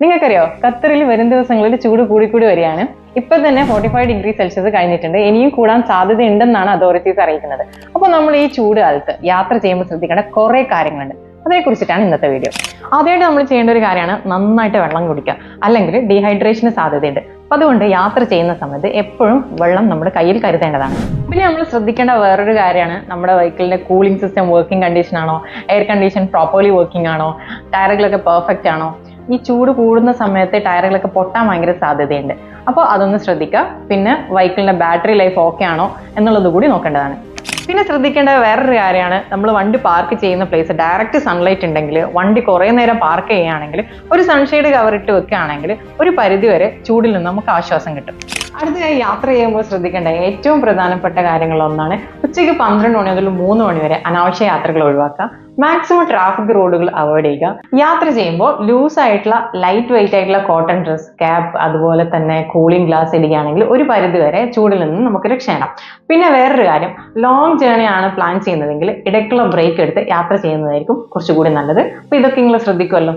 നിങ്ങൾക്കറിയോ ഖത്തറിൽ വരും ദിവസങ്ങളിൽ ചൂട് കൂടിക്കൂടി വരികയാണ്. ഇപ്പൊ തന്നെ ഫോർട്ടി ഫൈവ് ഡിഗ്രി സെൽഷ്യസ് കഴിഞ്ഞിട്ടുണ്ട്. ഇനിയും കൂടാൻ സാധ്യതയുണ്ടെന്നാണ് അതോറിറ്റീസ് അറിയിക്കുന്നത്. അപ്പോൾ നമ്മൾ ഈ ചൂട് കാലത്ത് യാത്ര ചെയ്യുമ്പോൾ ശ്രദ്ധിക്കേണ്ട കുറെ കാര്യങ്ങളുണ്ട്. അതേക്കുറിച്ചിട്ടാണ് ഇന്നത്തെ വീഡിയോ ആദ്യമായിട്ട് നമ്മൾ ചെയ്യേണ്ട ഒരു കാര്യമാണ് നന്നായിട്ട് വെള്ളം കുടിക്കുക. അല്ലെങ്കിൽ ഡീഹൈഡ്രേഷന് സാധ്യതയുണ്ട്. അപ്പൊ അതുകൊണ്ട് യാത്ര ചെയ്യുന്ന സമയത്ത് എപ്പോഴും വെള്ളം നമ്മുടെ കയ്യിൽ കരുതേണ്ടതാണ്. പിന്നെ നമ്മൾ ശ്രദ്ധിക്കേണ്ട വേറൊരു കാര്യമാണ് നമ്മുടെ വെഹിക്കിളിന്റെ കൂളിംഗ് സിസ്റ്റം വർക്കിംഗ് കണ്ടീഷൻ ആണോ? എയർ കണ്ടീഷൻ പ്രോപ്പർലി വർക്കിംഗ് ആണോ? ടയറുകളൊക്കെ പെർഫെക്റ്റ് ആണോ? ഈ ചൂട് കൂടുന്ന സമയത്ത് ടയറുകളൊക്കെ പൊട്ടാൻ ഭയങ്കര സാധ്യതയുണ്ട്. അപ്പോൾ അതൊന്ന് ശ്രദ്ധിക്കുക. പിന്നെ വെഹിക്കിളിന്റെ ബാറ്ററി ലൈഫ് ഓക്കെ ആണോ എന്നുള്ളത് കൂടി നോക്കേണ്ടതാണ്. പിന്നെ ശ്രദ്ധിക്കേണ്ട വേറൊരു കാര്യമാണ്. നമ്മൾ വണ്ടി പാർക്ക് ചെയ്യുന്ന പ്ലേസ് ഡയറക്റ്റ് സൺലൈറ്റ് ഉണ്ടെങ്കിൽ വണ്ടി കുറേ നേരം പാർക്ക് ചെയ്യുകയാണെങ്കിൽ ഒരു സൺഷെയ്ഡ് കവർ ഇട്ട് വെക്കുകയാണെങ്കിൽ ഒരു പരിധി വരെ ചൂടിൽ നിന്ന് നമുക്ക് ആശ്വാസം കിട്ടും. അടുത്തതായി യാത്ര ചെയ്യുമ്പോൾ ശ്രദ്ധിക്കേണ്ട ഏറ്റവും പ്രധാനപ്പെട്ട കാര്യങ്ങളൊന്നാണ് ഉച്ചയ്ക്ക് പന്ത്രണ്ട് മണി മുതൽ മൂന്ന് മണി വരെ അനാവശ്യ യാത്രകൾ ഒഴിവാക്കുക. മാക്സിമം ട്രാഫിക് റോഡുകൾ അവോയ്ഡ് ചെയ്യുക. യാത്ര ചെയ്യുമ്പോൾ ലൂസ് ആയിട്ടുള്ള ലൈറ്റ് വെയിറ്റ് ആയിട്ടുള്ള കോട്ടൺ ഡ്രസ് ക്യാപ്പ് അതുപോലെ തന്നെ കൂളിംഗ് ഗ്ലാസ് ഇടുകയാണെങ്കിൽ ഒരു പരിധി വരെ ചൂടിൽ നിന്ന് നമുക്ക് രക്ഷ പിന്നെ വേറൊരു കാര്യം ലോങ് ജേർണി ആണ് പ്ലാൻ ചെയ്യുന്നതെങ്കിൽ ഇടയ്ക്കുള്ള ബ്രേക്ക് എടുത്ത് യാത്ര ചെയ്യുന്നതായിരിക്കും കുറച്ചുകൂടി നല്ലത്. അപ്പൊ ഇതൊക്കെ നിങ്ങൾ ശ്രദ്ധിക്കുമല്ലോ.